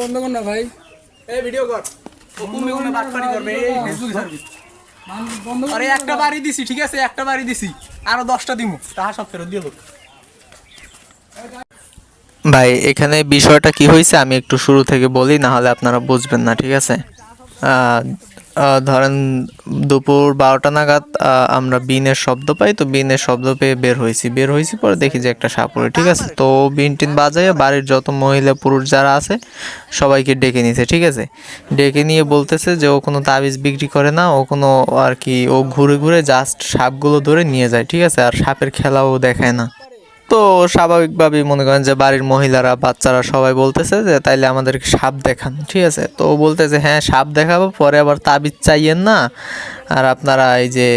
বন্ধ কর না ভাই। এই ভিডিও কর। তুমি কোনো বাটপারি করবে এই ফেসবুক সার্ভিস আরে একটা বাড়ি দিছি ঠিক আছে? একটা বাড়ি দিছি। আরও দশটা দিমু। তাহা সব ফেরত দিয়ে ভাই এখানে বিষয়টা কি হয়েছে আমি একটু শুরু থেকে বলি না হলে আপনারা বুঝবেন না ঠিক আছে? ধরেন দুপুর বারোটা নাগাদ আমরা বিনের শব্দ পাই, তো বিনের শব্দ পেয়ে বের হয়েছি। বের হয়েছি পরে দেখি যে একটা সাপুরে ঠিক আছে? তো বিন টিন বাজাইয়া বাড়ির যত মহিলা পুরুষ যারা আছে, সবাইকে ডেকে নিয়েছে ঠিক আছে? ডেকে নিয়ে বলতেছে যে ও কোনো তাবিজ বিক্রি করে না, ও কোনো আর কি, ও ঘুরে ঘুরে জাস্ট সাপগুলো ধরে নিয়ে যায়, ঠিক আছে? আর সাপের খেলাও দেখায় না। তো স্বাভাবিকভাবেই মনে করেন যে বাড়ির মহিলারা, বাচ্চারা সবাই বলতেছে যে, তাইলে আমাদেরকে সাপ দেখান। ঠিক আছে? তো বলতেছে হ্যাঁ সাপ দেখাবো, পরে আবার তাবিজ চাইয়েন না। আর আপনারা এই যে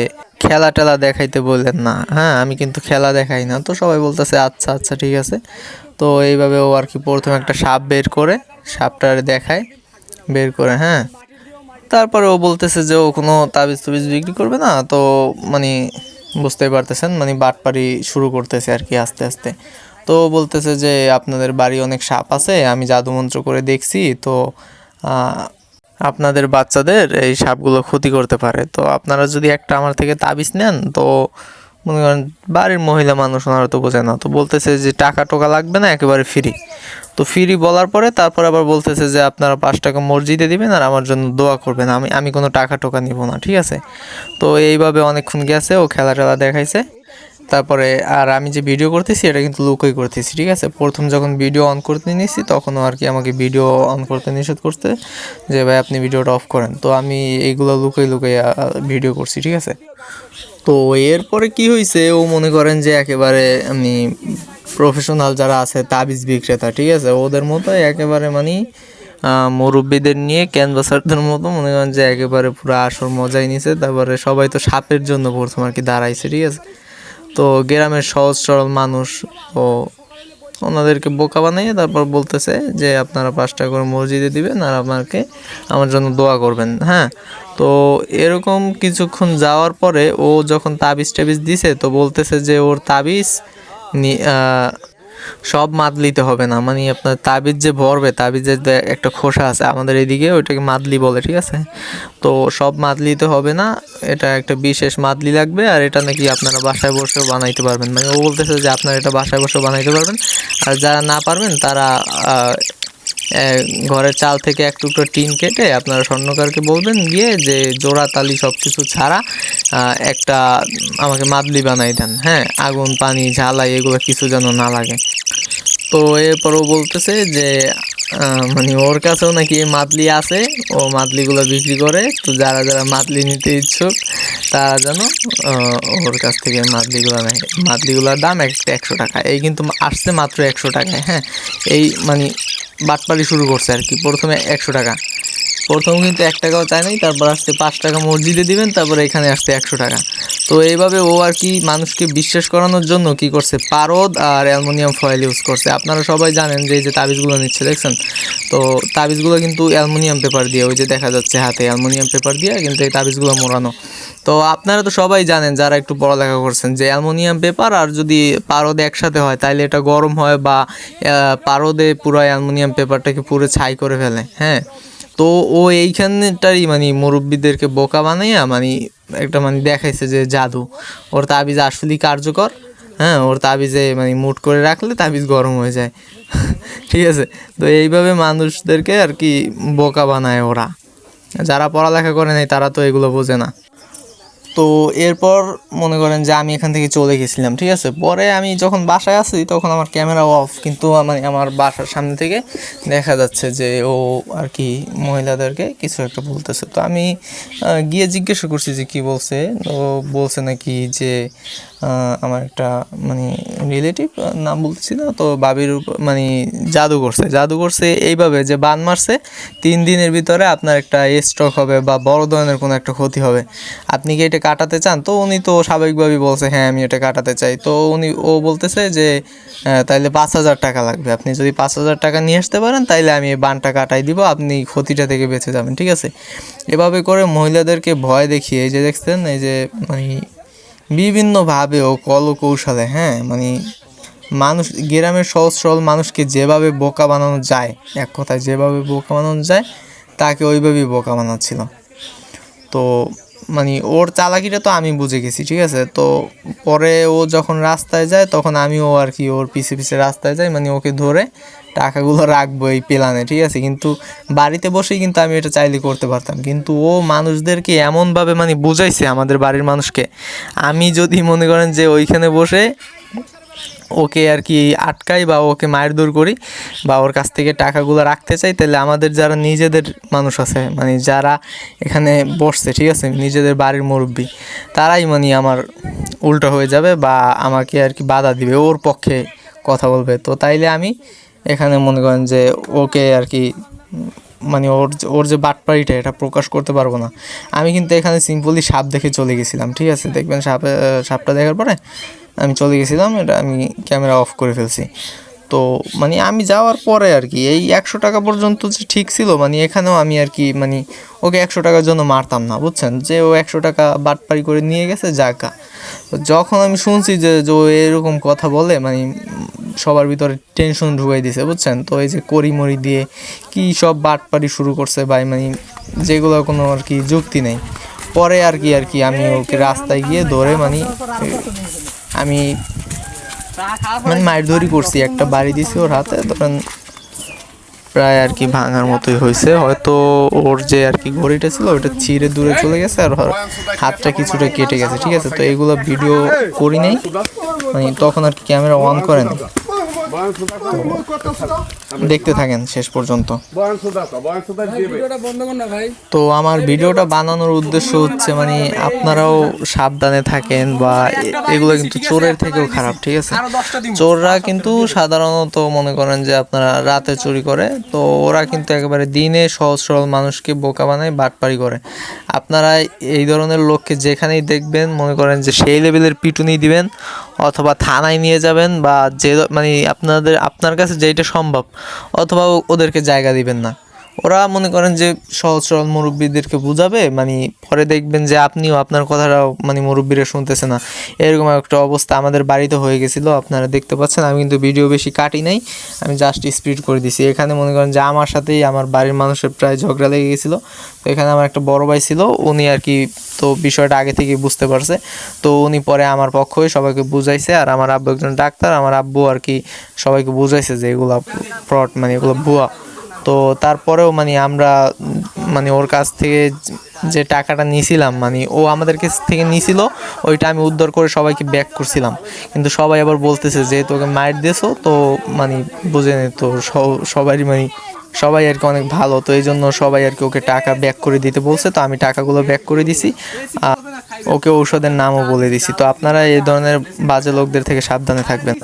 খেলা টেলা দেখাইতে বললেন না। হ্যাঁ আমি কিন্তু খেলা দেখাই না। তো সবাই বলতেছে আচ্ছা আচ্ছা ঠিক আছে। তো এইভাবে ও আর কি প্রথমে একটা সাপ বের করে, সাপটা দেখায়, বের করে হ্যাঁ। তারপরে ও বলতেছে যে, ও কোনো তাবিজ তুবিজ বিক্রি করবে না? তো মানে বুঝতেই পারতেছেন মানে বাটপারি শুরু করতেছে আর কি আস্তে আস্তে। তো বলতেছে যে, আপনাদের বাড়ি অনেক সাপ আছে, আমি জাদুমন্ত্র করে দেখছি, তো আপনাদের বাচ্চাদের এই সাপগুলো ক্ষতি করতে পারে। তো আপনারা যদি একটা আমার থেকে তাবিজ নেন, তো মনে করেন বাড়ির মহিলা মানুষ ওনারা তো বোঝে না। তো বলতেছে যে টাকা টোকা লাগবে না, একেবারে ফ্রি তো ফ্রি বলার পরে তারপর আবার বলতেছে যে আপনারা পাঁচ টাকা মসজিদে দিবেন আর আমার জন্য দোয়া করবেন। আমি আমি কোনো টাকা টোকা নিব না, ঠিক আছে? তো এইভাবে অনেকক্ষণ গেছে, ও খেলা টেলা দেখাইছে। তারপরে আর আমি যে ভিডিও করতেছি, এটা কিন্তু লুকোই করতেছি, ঠিক আছে? প্রথম যখন ভিডিও অন করতে নিয়েছি তখনও আর কি আমাকে ভিডিও অন করতে নিষেধ করতে যে, ভাই, আপনি ভিডিওটা অফ করেন। তো আমি এইগুলো লুকোই লুকোই ভিডিও করছি, ঠিক আছে? তো এরপরে কি হয়েছে ও মনে করেন যে একেবারে, আমি প্রফেশনাল যারা আছে, তাবিজ বিক্রেতা, ঠিক আছে? ওদের মতো একেবারে মানে মুরব্বিদের নিয়ে ক্যানভাসারদের মতো মনে করেন যে একেবারে পুরো আসর মজাই নিছে। তারপরে সবাই তো সাপের জন্য প্রথম আর কি দাঁড়াইছে, ঠিক আছে? তো গ্রামের সহজ সরল মানুষ ও ওনাদেরকে বোকা বানিয়ে তারপর বলতেছে যে, আপনারা পাঁচ টাকা করে মসজিদে দিবেন আর আপনাকে আমার জন্য দোয়া করবেন। হ্যাঁ? তো এরকম কিছুক্ষণ যাওয়ার পরে ও যখন তাবিজ টাবিজ দিছে, তো বলতেছে যে ওর তাবিজ সব মাদলিতে হবে না। মানে আপনার তাবিজ যে ভরবে, তাবিজের একটা খোসা আছে আমাদের এদিকে, ওইটাকে মাদলি বলে, ঠিক আছে? তো সব মাদলিতে হবে না, এটা একটা বিশেষ মাদলি লাগবে, আর এটা নাকি আপনারা বাসায় বসেও বানাইতে পারবেন। মানে ও বলতেছে যে আপনারা এটা বাসায় বসেও বানাইতে পারবেন, আর যারা না পারবেন তারা ঘরের চাল থেকে এক টুকরো টিন কেটে আপনারা স্বর্ণকারকে বলবেন, গিয়ে যে জোড়া তালি সব কিছু ছাড়া একটা আমাকে মাদলি বানাই দেন হ্যাঁ? আগুন, পানি ঝালাই এগুলো কিছু যেন না লাগে। তো এরপরও বলতেছে যে মানে ওর কাছেও নাকি মাদলি আছে, ও মাদলিগুলো বিক্রি করে, তো যারা যারা মাদলি নিতে ইচ্ছুক, তারা যেন ওর কাছ থেকে মাদলিগুলো নেয়। মাদলিগুলোর দাম একটা একশো টাকা, এই কিন্তু আসছে মাত্র একশো টাকায় হ্যাঁ? এই মানে বাটপাড়ি শুরু করছে আর কি। প্রথমে একশো টাকা। প্রথম কিন্তু এক টাকাও চায় নাই, তারপর আসতে পাঁচ টাকা মসজিদে দিবেন, তারপরে এখানে আসতে একশো টাকা। তো এইভাবে ও আর কি মানুষকে বিশ্বাস করানোর জন্য কি করছে? পারদ আর অ্যালমোনিয়াম ফয়েল ইউজ করছে। আপনারা সবাই জানেন যে এই যে তাবিজগুলো নিচ্ছে, দেখছেন? তো তাবিজগুলো কিন্তু অ্যালুমিনিয়াম পেপার দিয়ে, ওই যে দেখা যাচ্ছে হাতে অ্যালুমিনিয়াম পেপার দিয়ে কিন্তু এই তাবিজগুলো মোড়ানো। তো আপনারা তো সবাই জানেন, যারা একটু পড়ালেখা করছেন, যে অ্যালুমিনিয়াম পেপার আর যদি পারদে একসাথে হয়, তাইলে এটা গরম হয় বা পারদে পুরো অ্যালুমিনিয়াম পেপারটাকে পুরো ছাই করে ফেলে হ্যাঁ? তো ও এইখানটারই মানে মুরব্বীদেরকে বোকা বানাইয়া মানে একটা মানে দেখাইছে যে জাদু। ওর তাবিজ আসলেই কার্যকর। হ্যাঁ ওর তাবিজে মানে মুট করে রাখলে তাবিজ গরম হয়ে যায়। ঠিক আছে? তো এইভাবে মানুষদেরকে আর কি বোকা বানায় ওরা। যারা পড়ালেখা করে নাই, তারা তো এগুলো বোঝে না। তো এরপর মনে করেন যে আমি এখান থেকে চলে গেছিলাম, ঠিক আছে? পরে আমি যখন বাসায় আসি তখন আমার ক্যামেরা অফ, কিন্তু মানে আমার বাসার সামনে থেকে দেখা যাচ্ছে যে ও আর কি মহিলাদেরকে কিছু একটা বলতেছে। তো আমি গিয়ে জিজ্ঞাসা করছি যে কি বলছে? ও বলছে নাকি যে আমার একটা মানে রিলেটিভ নাম বলতেছি না, তো বাবির মানে জাদু করছে। জাদু করছে এইভাবে যে বান মারছে, তিন দিনের ভিতরে আপনার একটা স্ট্রোক হবে বা বড় ধরনের কোনো একটা ক্ষতি হবে। আপনি কি এটা কাটাতে চান, তো উনি তো স্বাভাবিকভাবেই বলছে হ্যাঁ আমি এটা কাটাতে চাই। তো উনি, ও বলতেছে যে তাইলে পাঁচ হাজার টাকা লাগবে। আপনি যদি পাঁচ হাজার টাকা নিয়ে আসতে পারেন, তাইলে আমি এই বানটা কাটাই দিব, আপনি ক্ষতিটা থেকে বেঁচে যাবেন। ঠিক আছে? এভাবে করে মহিলাদেরকে ভয় দেখিয়ে, এই যে দেখছেন, এই যে মানে বিভিন্নভাবে ও কৌশলে হ্যাঁ মানে মানুষ, গ্রামের সহজ সরল মানুষকে যেভাবে বোকা বানানো যায়, এক কথায় যেভাবে বোকা বানানো যায়, তাকে ওইভাবেই বোকা বানাচ্ছিল। তো মানে ওর চালাকিটা তো আমি বুঝে গেছি, ঠিক আছে? তো পরে ও যখন রাস্তায় যায়, তখন আমিও আর কি ওর পিছে পিছে রাস্তায় যাই মানে ওকে ধরে টাকাগুলো রাখব এই প্ল্যানে, ঠিক আছে? কিন্তু বাড়িতে বসেই কিন্তু আমি এটা চাইলে করতে পারতাম। কিন্তু ও মানুষদেরকে এমনভাবে মানে বুঝাইছে আমাদের বাড়ির মানুষকে। আমি যদি মনে করেন যে ওইখানে বসে ওকে আর কি আটকাই বা ওকে মায়ের দূর করি বা ওর কাছ থেকে টাকাগুলো রাখতে চাই, তাহলে আমাদের যারা নিজেদের মানুষ আছে মানে যারা এখানে বসছে, ঠিক আছে? নিজেদের বাড়ির মুরব্বী, তারাই মানে আমার উল্টো হয়ে যাবে বা আমাকে আর কি বাধা দিবে, ওর পক্ষে কথা বলবে। তো তাইলে আমি এখানে মনে করেন যে ওকে আর কি মানে ওর ওর যে বাটপাড়িটা এটা প্রকাশ করতে পারব না। আমি কিন্তু এখানে সিম্পলি সাপ দেখে চলে গেছিলাম, ঠিক আছে? দেখবেন সাপে, সাপটা দেখার পরে আমি চলে গেছিলাম, এটা আমি ক্যামেরা অফ করে ফেলছি। তো মানে আমি যাওয়ার পরে আর কি, এই একশো টাকা পর্যন্ত যে ঠিক ছিল মানে এখানেও আমি আর কি মানে ওকে একশো টাকার জন্য মারতাম না, বুঝছেন? যে ও একশো টাকা বাটপাড়ি করে নিয়ে গেছে তো যখন আমি শুনছি যে যে ও এরকম কথা বলে মানে সবার ভিতরে টেনশন ঢুকাই দিছে, বুঝছেন? তো এই যে করিমরি দিয়ে কি সব বাটপাড়ি শুরু করছে ভাই মানে যেগুলো কোনো আর কি যুক্তি নেই। পরে আর কি আর কি, আমি ওকে রাস্তায় গিয়ে ধরে মানে আমি মানে মায়ের ধরি করছি, একটা বাড়ি দিছি ওর হাতে, ধরেন প্রায় আর কি ভাঙার মতোই হয়েছে। হয়তো ওর যে আর কি ঘড়িটা ছিল ওটা ছিঁড়ে দূরে চলে গেছে আর হাতটা কিছুটা কেটে গেছে ঠিক আছে? তো এগুলো ভিডিও করি নাই। মানে তখন আর কি ক্যামেরা অন করে নাই। দেখতে থাকেন শেষ পর্যন্ত। তো আমার ভিডিওটা বানানোর উদ্দেশ্য হচ্ছে মানে আপনারাও সাবধানে থাকেন বা এগুলো কিন্তু চোরের থেকেও খারাপ ঠিক আছে? চোররা কিন্তু সাধারণত মনে করেন যে আপনারা রাতে চুরি করে তো ওরা কিন্তু একেবারে দিনে সহজ সরল মানুষকে বোকা বানায়, বাটপারি করে। আপনারা এই ধরনের লোককে যেখানেই দেখবেন, মনে করেন যে সেই লেভেলের পিটুনি দিবেন, অথবা থানায় নিয়ে যাবেন বা যে মানে আপনাদের, আপনার কাছে যেটা সম্ভব, অথবা ওদেরকে জায়গা দিবেন না। ওরা মনে করেন যে সহজ সরল মুরব্বীদেরকে বুঝাবে মানে পরে দেখবেন যে আপনিও আপনার কথাটাও মানে মুরব্বীরা শুনতেছে না। এরকম একটা অবস্থা আমাদের বাড়িতে হয়ে গেছিল, আপনারা দেখতে পাচ্ছেন, আমি কিন্তু ভিডিও বেশি কাটি নাই, আমি জাস্ট স্পিড করে দিছি। এখানে মনে করেন যে আমার সাথেই আমার বাড়ির মানুষের প্রায় ঝগড়া লেগে গেছিল। তো এখানে আমার একটা বড় ভাই ছিল, উনি আর কি তো বিষয়টা আগে থেকে বুঝতে পারছে। তো উনি পরে আমার পক্ষ হয়ে সবাইকে বুঝাইছে, আর আমার আব্বু একজন ডাক্তার, আমার আব্বু আর কি সবাইকে বুঝাইছে যে এগুলো ফ্রড মানে এগুলো ভুয়া। তো তারপরেও মানে আমরা মানে ওর কাছ থেকে যে টাকাটা নিয়েছিলাম মানে ও আমাদের কাছ থেকে নিয়েছিল, ওইটা আমি উদ্ধার করে সবাইকে ব্যাক করছিলাম। কিন্তু সবাই আবার বলতেছে যে তোকে মাইর দিয়েছ, তো মানে বুঝে নে, তো সবারই মানে সবাই আর কি অনেক ভালো, তো এই জন্য সবাই আর কি ওকে টাকা ব্যাক করে দিতে বলছে, তো আমি টাকাগুলো ব্যাক করে দিছি। ওকে ঔষধের নামও বলে দিছি। তো আপনারা এই ধরনের বাজে লোকদের থেকে সাবধানে থাকবেন।